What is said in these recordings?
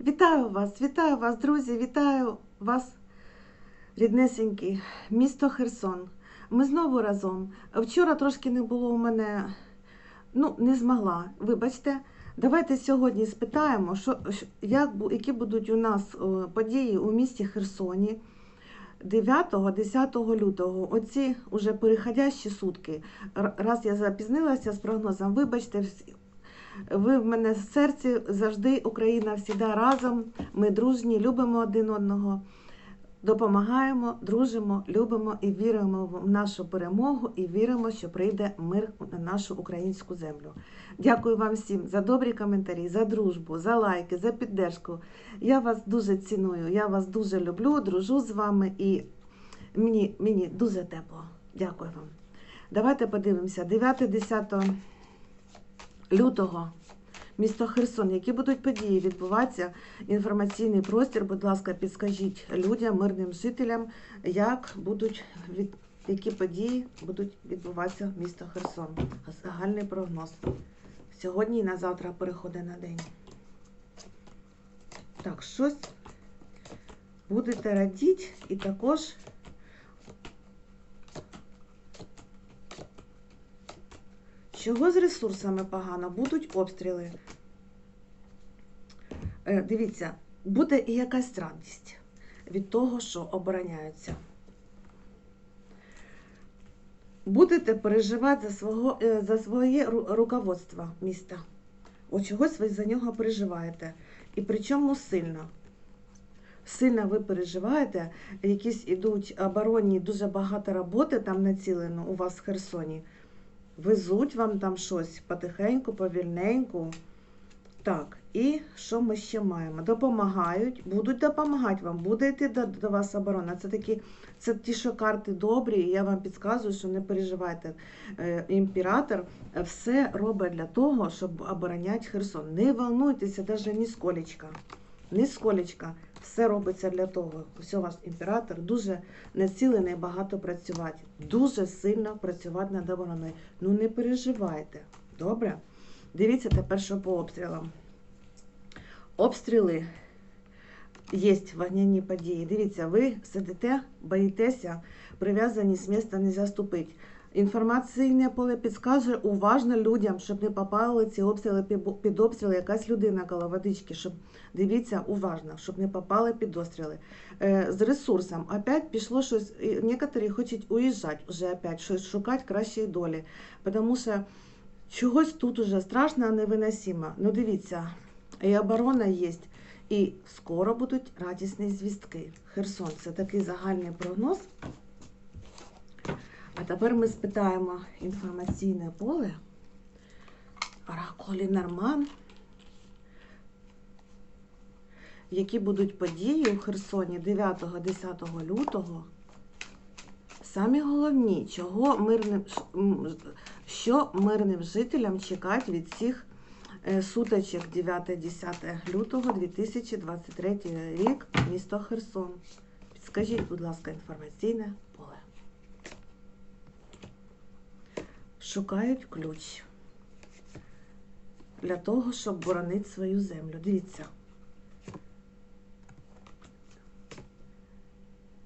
Вітаю вас, вітаю вас, друзі, вітаю вас, ріднесенькі, місто Херсон. Ми знову разом. Вчора трошки не було у мене, ну, не змогла. Вибачте, давайте сьогодні спитаємо, що, як, які будуть у нас події у місті Херсоні 9-10 лютого. Оці уже переходящі сутки. Раз я запізнилася з прогнозом, вибачте, ви в мене в серці завжди Україна всіда разом. Ми дружні, любимо один одного, допомагаємо, дружимо, любимо і віримо в нашу перемогу, і віримо, що прийде мир на нашу українську землю. Дякую вам всім за добрі коментарі, за дружбу, за лайки, за піддержку. Я вас дуже ціную, я вас дуже люблю, дружу з вами і мені, мені дуже тепло. Дякую вам. Давайте подивимося. 9-10 лютого. Місто Херсон, які будуть події відбуватися, інформаційний простір, будь ласка, підскажіть людям, мирним жителям, як будуть які події будуть відбуватися в місто Херсон. Загальний прогноз. Сьогодні і на завтра переходить на день. Так, щось будете радіти і також Чого з ресурсами погано? Будуть обстріли. Е, Дивіться, буде і якась радість від того, що обороняються. Будете переживати за, свого, е, за своє руководство міста. От чогось ви за нього переживаєте. І причому сильно. Сильно ви переживаєте, якісь ідуть оборонні, дуже багато роботи там націлено у вас в Херсоні. Везуть вам там щось потихеньку, повільненьку. Так, і що ми ще маємо? Допомагають, будуть допомагати вам, буде йти до, до вас оборона. Це такі, це ті, що карти добрі, і я вам підказую, що не переживайте. Е, імператор все робить для того, щоб обороняти Херсон. Не волнуйтеся навіть ні сколечка. Ні сколечка. Все робиться для того. У вас імператор дуже націлений багато працювати. Дуже сильно працювати над обороною. Ну не переживайте. Добре? Дивіться тепер, що по обстрілам. Обстріли є вогняні події. Дивіться, ви сидите, боїтеся, прив'язані з міста не заступить. Інформаційне поле підказує уважно людям, щоб не попали ці обстріли під- обстріли якась людина коло водички, щоб дивіться уважно, щоб не попали під обстріли. Е, з ресурсом опять пішло щось. Некоторі хочуть уїжджати вже опять, щось шукати кращої долі. Тому що чогось тут уже страшно, невиносимо. Ну дивіться, і оборона є. І скоро будуть радісні звістки. Херсон це такий загальний прогноз. А тепер ми спитаємо інформаційне поле. Оракулі Норман. Які будуть події у Херсоні 9-10 лютого? Самі головні, чого мирним, що мирним жителям чекати від цих е, суточок 9-10 лютого 2023 рік, місто Херсон. Підскажіть, будь ласка, інформаційне поле. Шукають ключ для того, щоб боронити свою землю. Дивіться.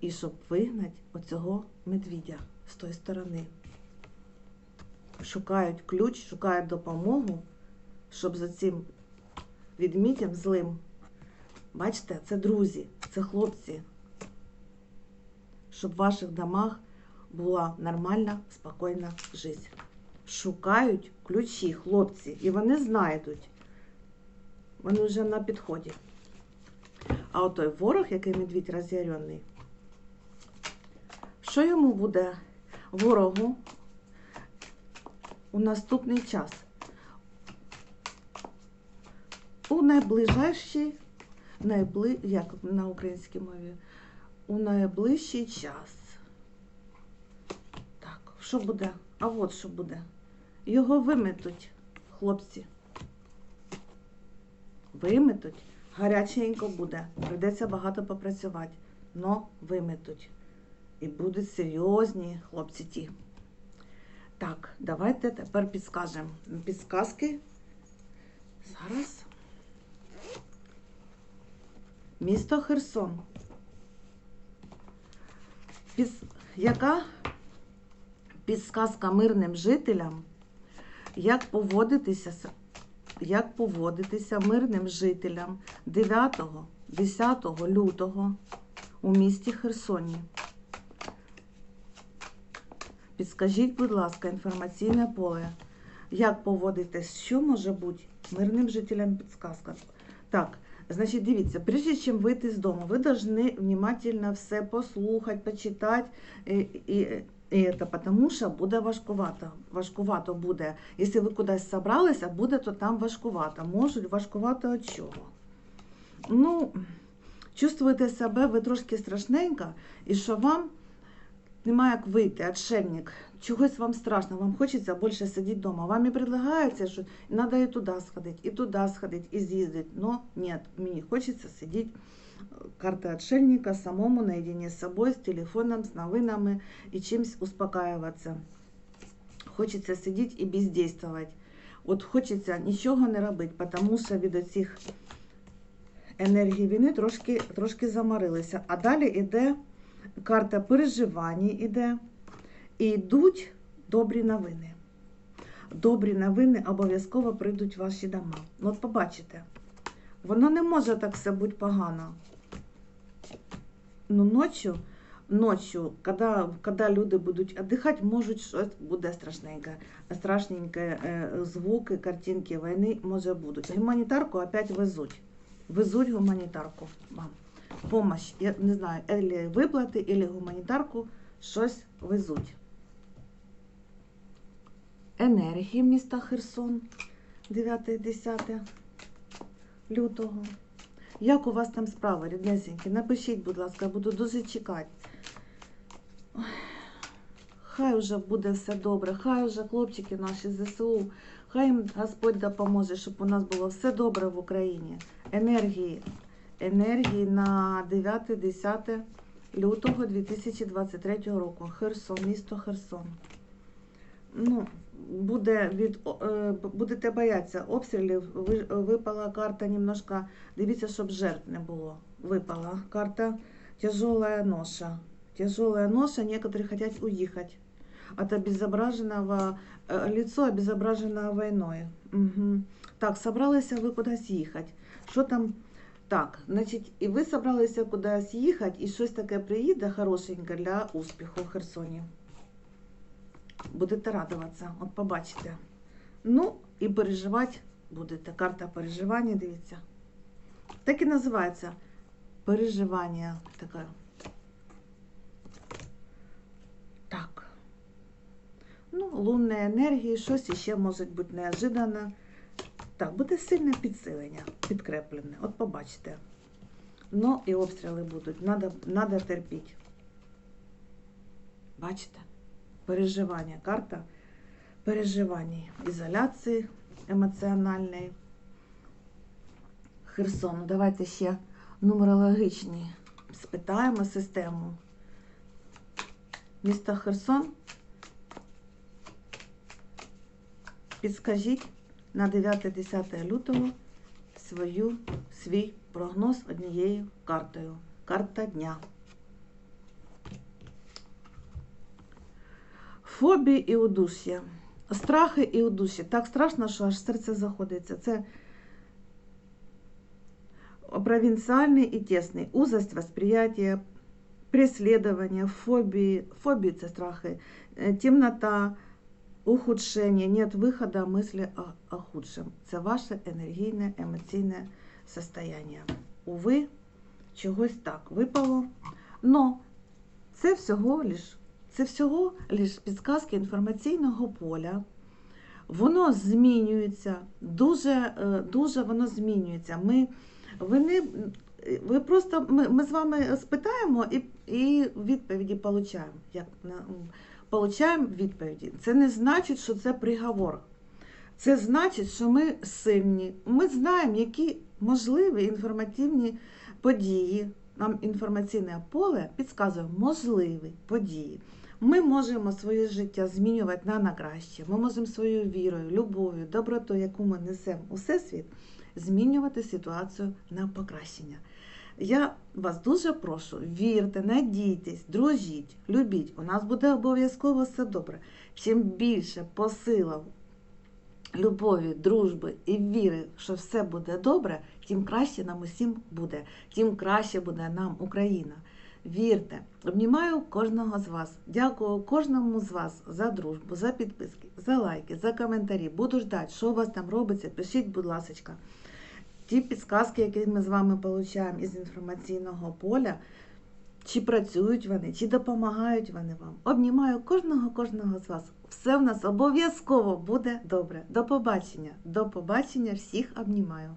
І щоб вигнати оцього медвідя з тої сторони. Шукають ключ, шукають допомогу, щоб за цим відмітям злим. Бачите, це друзі, це хлопці. Щоб в ваших домах була нормальна, спокійна життя. Шукають ключі, хлопці, і вони знайдуть. Вони вже на підході. А отой ворог, який медвідь роз'ярений, що йому буде ворогу у наступний час? У найближчий, найбли... як на українській мові, у найближчий час. Так, що буде? А от що буде? Його виметуть, хлопці. Виметуть. Гаряченько буде. Прийдеться багато попрацювати. Но виметуть. І будуть серйозні хлопці ті. Так, давайте тепер підскажемо. Підсказки. Зараз. місто Херсон. Піс... Яка підсказка мирним жителям, як поводитися, як поводитися мирним жителям 9-10 лютого у місті Херсоні? Підскажіть, будь ласка, інформаційне поле. Як поводитись? Що може бути мирним жителям підсказка? Так, значить, дивіться, прежде чим вийти з дому, ви повинні внимательно все послухати, почитати. І, і, і це тому що буде важкувато. Важкувато буде. Якщо ви кудись собралися, буде, то там важкувато. Можуть важкувато від чого? Ну, чувствуєте себе ви трошки страшненько, і що вам немає як вийти, отшельник. Чогось вам страшно, вам хочеться більше сидіти вдома. Вам і предлагається, що треба і туди сходити, і туди сходити, і з'їздити. Но ні, мені хочеться сидіти карта отшельника самому наедине з собою, з телефоном, з новинами і чимось успокаюватися. Хочеться сидіти і бездействувати. От хочеться нічого не робити, тому що від цих енергій війни трошки, трошки заморилися. А далі йде карта переживань іде. І йдуть добрі новини. Добрі новини обов'язково прийдуть в ваші дома. Ну, от побачите, воно не може так все бути погано. Ну, ночі, ночі, коли, коли люди будуть віддихати, можуть щось буде страшненьке. Страшненьке е, звуки, картинки війни може будуть. Гуманітарку опять везуть. Везуть гуманітарку вам. Помощь, я не знаю, або виплати, або гуманітарку щось везуть. Енергії міста Херсон 9-10 лютого. Як у вас там справа, ріднесенькі? Напишіть, будь ласка, буду дуже чекати. Хай уже буде все добре, хай уже хлопчики наші ЗСУ, хай їм Господь допоможе, щоб у нас було все добре в Україні. Енергії, енергії на 9-10 лютого 2023 року. Херсон, місто Херсон. Ну, буде від, е, будете боятися обстрілів. Ви- Випала карта немножко. Дивіться, щоб жертв не було. Випала карта тяжелая ноша. Тяжелая ноша, некоторые хотят уехать от обезображенного, э, лицо обезображенное войной. Угу. Так, собралися ви кудись їхати. Що там? Так, значить, і ви собралися кудись їхати, і щось таке приїде хорошеньке для успіху в Херсоні. Будете радуватися, от побачите. Ну, і переживати будете. Карта переживання, дивіться. Так і називається переживання. Таке. Так. Ну, лунні енергії, щось іще може бути неожиданно. Так, буде сильне підсилення, підкреплене. От побачите. Ну і обстріли будуть. Надо, надо терпіти. Бачите? Переживання. Карта переживань, ізоляції емоціональної. Херсон. Давайте ще нумерологічні спитаємо систему. Місто Херсон. Підскажіть на 9-10 лютого свою, свій прогноз однією картою. Карта дня. Фобії і удуш'я. Страхи і удуш'я. Так страшно, що аж серце заходиться. Це провинциальный и тесный. Узость восприятия, преследование, фобии. Фобии – это страхи. Э, Темнота, ухудшение, нет выхода, мысли о, о худшем. Це ваше енергійне, емоційне состояние. Уви, чогось так випало. Но це всього лиш, це всього лиш підсказки інформаційного поля. Воно змінюється, дуже, е, дуже воно змінюється. Ми, ви, не, ви просто, ми, ми з вами спитаємо і, і відповіді получаємо. Як, получаємо відповіді. Це не значить, що це приговор. Це значить, що ми сильні. Ми знаємо, які можливі інформативні події. Нам інформаційне поле підказує можливі події. Ми можемо своє життя змінювати на, на краще. Ми можемо своєю вірою, любов'ю, добротою, яку ми несемо у всесвіт, змінювати ситуацію на покращення. Я вас дуже прошу, вірте, надійтесь, дружіть, любіть. У нас буде обов'язково все добре. Чим більше посилав любові, дружби і віри, що все буде добре, тим краще нам усім буде, тим краще буде нам Україна. Вірте, обнімаю кожного з вас. Дякую кожному з вас за дружбу, за підписки, за лайки, за коментарі. Буду ждати, що у вас там робиться. Пишіть, будь ласка. Ті підсказки, які ми з вами отримуємо із інформаційного поля, чи працюють вони, чи допомагають вони вам. Обнімаю кожного, кожного з вас. Все в нас обов'язково буде добре. До побачення. До побачення. Всіх обнімаю.